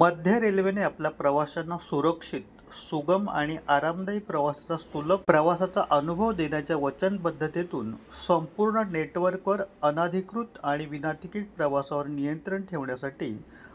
मध्य रेल्वेने आपल्या प्रवाशांना सुरक्षित सुगम आणि आरामदायी प्रवासाचा सुलभ प्रवासाचा अनुभव देण्याच्या वचनबद्धतेतून संपूर्ण नेटवर्कवर अनाधिकृत आणि विनातिकीट प्रवासावर नियंत्रण ठेवण्यासाठी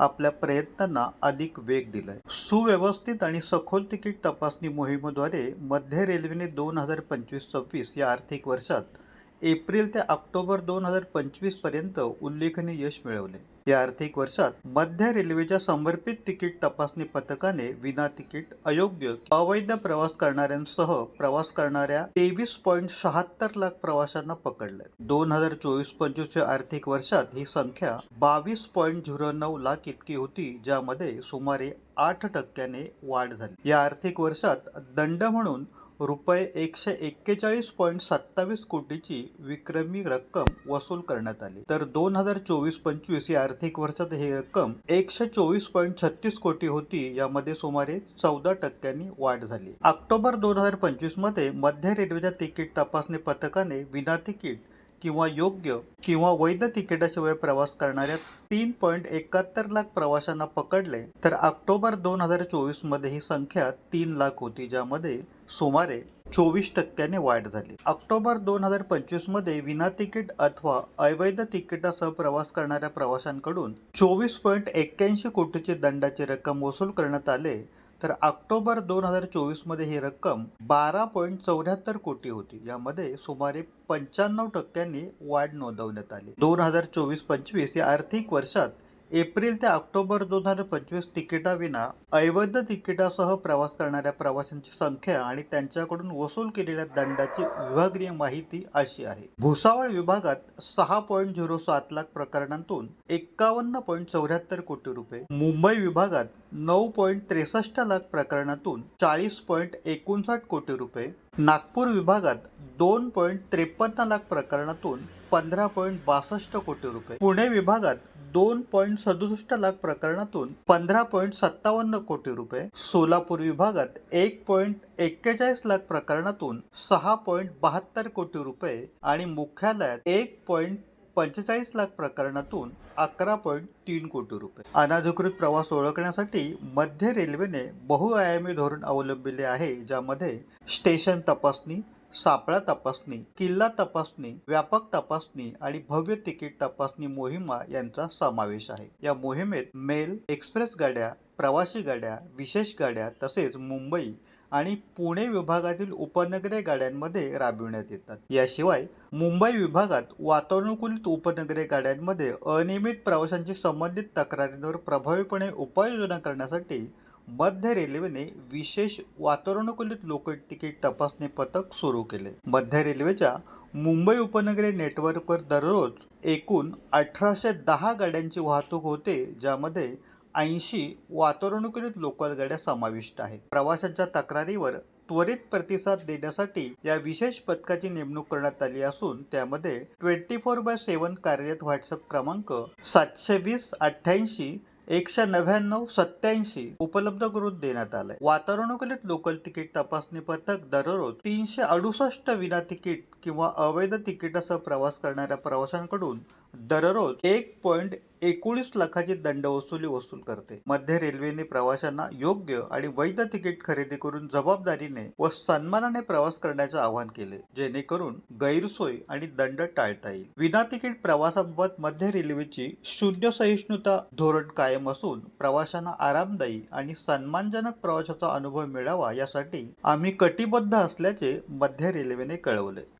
आपल्या प्रयत्नांना अधिक वेग दिलाय. सुव्यवस्थित आणि सखोल तिकीट तपासणी मोहिमेद्वारे मध्य रेल्वेने दोन हजार पंचवीस सव्वीस या आर्थिक वर्षात एप्रिल ते ऑक्टोबर दोन हजार पंचवीसपर्यंत उल्लेखनीय यश मिळवले. या आर्थिक वर्षात मध्य रेल्वेच्या समर्पित तिकीट तपासणी पथकाने विना तिकीट अयोग्य अवैध प्रवास करणाऱ्यांसह प्रवास करणाऱ्या तेवीस पॉईंट शहात्तर लाख प्रवाशांना पकडले. दोन हजार चोवीस पंचवीस आर्थिक वर्षात ही संख्या बावीस पॉईंट झिरो नऊ लाख इतकी होती ज्यामध्ये सुमारे आठ टक्क्याने वाढ झाली. या आर्थिक वर्षात दंड म्हणून रुपये एकशे एक्केचाळीस पॉईंट सत्तावीस कोटीची विक्रमी रक्कम वसूल करण्यात आली. तर दोन हजार चोवीस पंचवीस या आर्थिक वर्षात ही रक्कम एकशे चोवीस पॉईंट छत्तीस कोटी होती. यामध्ये सुमारे चौदा टक्क्यांनी वाढ झाली. ऑक्टोबर दोन हजार पंचवीसमध्ये मध्य रेल्वेच्या तिकीट तपासणी पथकाने विना तिकीट किंवा योग्य किंवा वैध तिकिटाशिवाय प्रवास करणाऱ्या तीन पॉईंट एकाहत्तर लाख प्रवाशांना पकडले. तर ऑक्टोबर दोन हजार चोवीसमध्ये ही संख्या तीन लाख होती ज्यामध्ये सुमारे चोवीस टक्क्याने वाढ झाली. ऑक्टोबर दोन हजार पंचवीसमध्ये विना तिकीट अथवा अवैध तिकिटासह प्रवास करणाऱ्या प्रवाशांकडून चोवीस पॉईंट एक्क्याऐंशी कोटीची दंडाची रक्कम वसूल करण्यात आले तर ऑक्टोबर दोन हजार चोवीसमध्ये ही रक्कम बारा पॉईंट चौऱ्याहत्तर कोटी होती. यामध्ये सुमारे पंच्याण्णव टक्क्यांनी वाढ नोंदवण्यात आली. दोन हजार चोवीस पंचवीस या आर्थिक वर्षात एप्रिल ते ऑक्टोबर दोन हजार पंचवीस तिकिटाविना अवैध तिकिटासह प्रवास करणाऱ्या प्रवाशांची संख्या आणि त्यांच्याकडून वसूल केलेल्या दंडाची विभागीय माहिती अशी आहे. भुसावळ विभागात सहा पॉईंट झिरो सात लाख प्रकरणांतून एक्कावन्न पॉईंट चौऱ्याहत्तर कोटी रुपये मुंबई विभागात नऊ पॉईंट त्रेसष्ट लाख प्रकरणातून चाळीस पॉईंट एकोणसाठ कोटी रुपये नागपूर विभागात दोन पॉईंट त्रेपन्न लाख प्रकरणातून पंधरा पॉईंट बासष्ट कोटी रुपये. पुणे विभागात दोन पॉईंट सदुसष्ट लाख प्रकरणातून पंधरा पॉईंट सत्तावन्न कोटी रुपये. सोलापूर विभागात एक पॉईंट एक्केचाळीस लाख प्रकरणातून सहा पॉईंट बहात्तर कोटी रुपये आणि मुख्यालयात एक पॉईंट पंचेचाळीस लाख प्रकरणातून अकरा पॉईंट तीन कोटी रुपये. अनाधिकृत प्रवास ओळखण्यासाठी मध्य रेल्वेने बहुआयामी धोरण अवलंबिले आहे ज्यामध्ये स्टेशन तपासणी सापळा तपासणी किल्ला तपासणी व्यापक तपासणी आणि भव्य तिकीट तपासणी मोहिमा यांचा समावेश आहे. या मोहिमेत मेल एक्सप्रेस गाड्या प्रवासी गाड्या विशेष गाड्या तसेच मुंबई आणि पुणे विभागातील उपनगरीय गाड्यांमध्ये राबविण्यात येतात. याशिवाय मुंबई विभागात वातानुकूलित उपनगरीय गाड्यांमध्ये अनियमित प्रवाशांची संबंधित तक्रारींवर प्रभावीपणे उपाययोजना करण्यासाठी मध्य रेल्वेने विशेष वातानुकूलित लोकल तिकीट तपासणी पथक सुरू केले. मध्य रेल्वेच्या मुंबई उपनगरी नेटवर्कवर दररोज एकूण अठराशे दहा गाड्यांची वाहतूक होते ज्यामध्ये ऐंशी वातानुकूलित लोकल गाड्या समाविष्ट आहेत. प्रवाशांच्या तक्रारीवर त्वरित प्रतिसाद देण्यासाठी या विशेष पथकाची नेमणूक करण्यात आली असून त्यामध्ये ट्वेंटी फोर बाय सेवन कार्यरत व्हॉट्सअप क्रमांक सातशे वीस अठ्ठ्याऐंशी एकशे नव्याण्णव सत्याऐंशी उपलब्ध करून देण्यात आलंय. वातानुकूलित लोकल तिकीट तपासणी पथक दररोज तीनशे अडुसष्ट विना तिकीट किंवा अवैध तिकिटासह प्रवास करणाऱ्या प्रवाशांकडून दररोज एक पॉईंट एकोणीस लाखाची दंड वसुली वसूल करते. मध्य रेल्वेने प्रवाशांना योग्य आणि वैध तिकीट खरेदी करून जबाबदारीने व सन्मानाने प्रवास करण्याचे आवाहन केले जेणेकरून गैरसोय आणि दंड टाळता येईल. विना तिकीट प्रवासाबाबत मध्य रेल्वेची शून्य सहिष्णुता धोरण कायम असून प्रवाशांना आरामदायी आणि सन्मानजनक प्रवासाचा अनुभव मिळावा यासाठी आम्ही कटिबद्ध असल्याचे मध्य रेल्वेने कळवले.